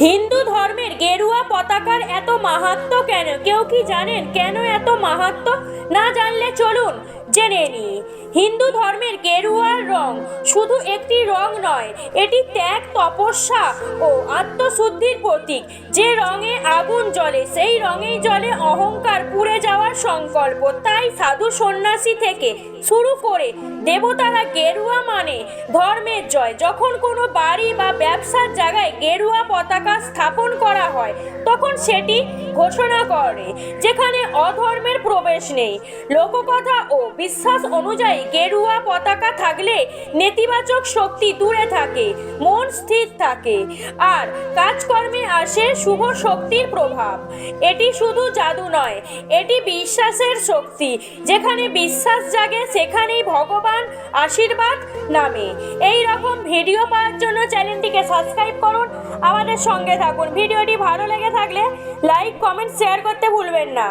হিন্দু ধর্মের গেরুয়া পতাকার এত মাহাত্ম কেন? কেউ কি জানেন কেন এত মাহাত্ম? না জানলে চলুন জেনে নি হিন্দু ধর্মের গেরুয়ার রং শুধু একটি রং নয়, এটি ত্যাগ, তপস্যা ও আত্মশুদ্ধির প্রতীক। যে রঙে আগুন জ্বলে, সেই রঙেই জ্বলে অহংকার পুড়ে যাওয়ার সংকল্প। তাই সাধু সন্ন্যাসী থেকে শুরু করে দেবতারা গেরুয়া মানে ধর্মের জয়। যখন কোনো বাড়ি বা ব্যবসার জায়গায় গেরুয়া পতাকা স্থাপন করা হয়, তখন সেটি ঘোষণা করে, যেখানে অধর্মের প্রবেশ নেই। লোককথা ও বিশ্বাস অনুযায়ী গেরুয়া পতাকা থাকলে নেতিবাচক শক্তি দূরে থাকে, মন স্থির থাকে আর কাজকর্মে আসে শুভ শক্তির প্রভাব। এটি শুধু জাদু নয়, এটি বিশ্বাসের শক্তি। যেখানে বিশ্বাস জাগে, সেখানেই ভগবান আশীর্বাদ নামে। এই রকম ভিডিও পাওয়ার জন্য চ্যানেলটিকে সাবস্ক্রাইব করুন, আমাদের সঙ্গে থাকুন। ভিডিওটি ভালো লেগে থাকলে লাইক, কমেন্ট, শেয়ার করতে ভুলবেন না।